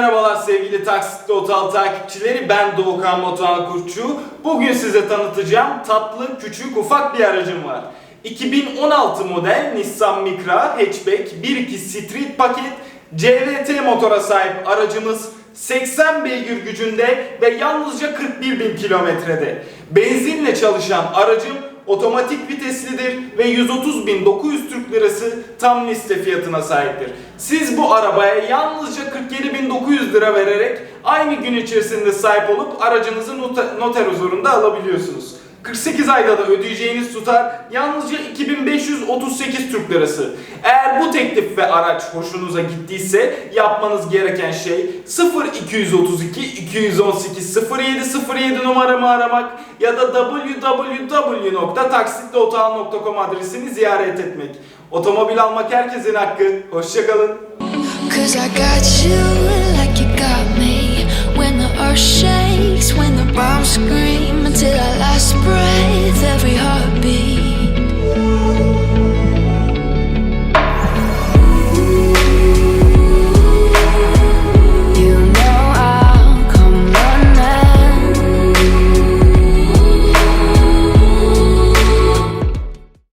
Merhabalar sevgili Taksitli Otal takipçileri. Ben Doğukan Motoğan Kurtçu. Bugün size tanıtacağım tatlı, küçük, ufak bir aracım var. 2016 model Nissan Micra Hatchback 1.2 Street paket CVT motora sahip aracımız 80 beygir gücünde ve yalnızca 41 bin kilometrede. Benzinle çalışan aracım otomatik viteslidir ve 130.900 Türk Lirası tam liste fiyatına sahiptir. Siz bu arabaya yalnızca 47.900 lira vererek aynı gün içerisinde sahip olup aracınızı noter huzurunda alabiliyorsunuz. 48 ayda da ödeyeceğiniz tutar yalnızca 2538 Türk Lirası. Eğer bu teklif ve araç hoşunuza gittiyse yapmanız gereken şey 0232 218 0707 numaramı aramak ya da www.taksitliotal.com adresini ziyaret etmek. Otomobil almak herkesin hakkı. Hoşçakalın. Cause I got you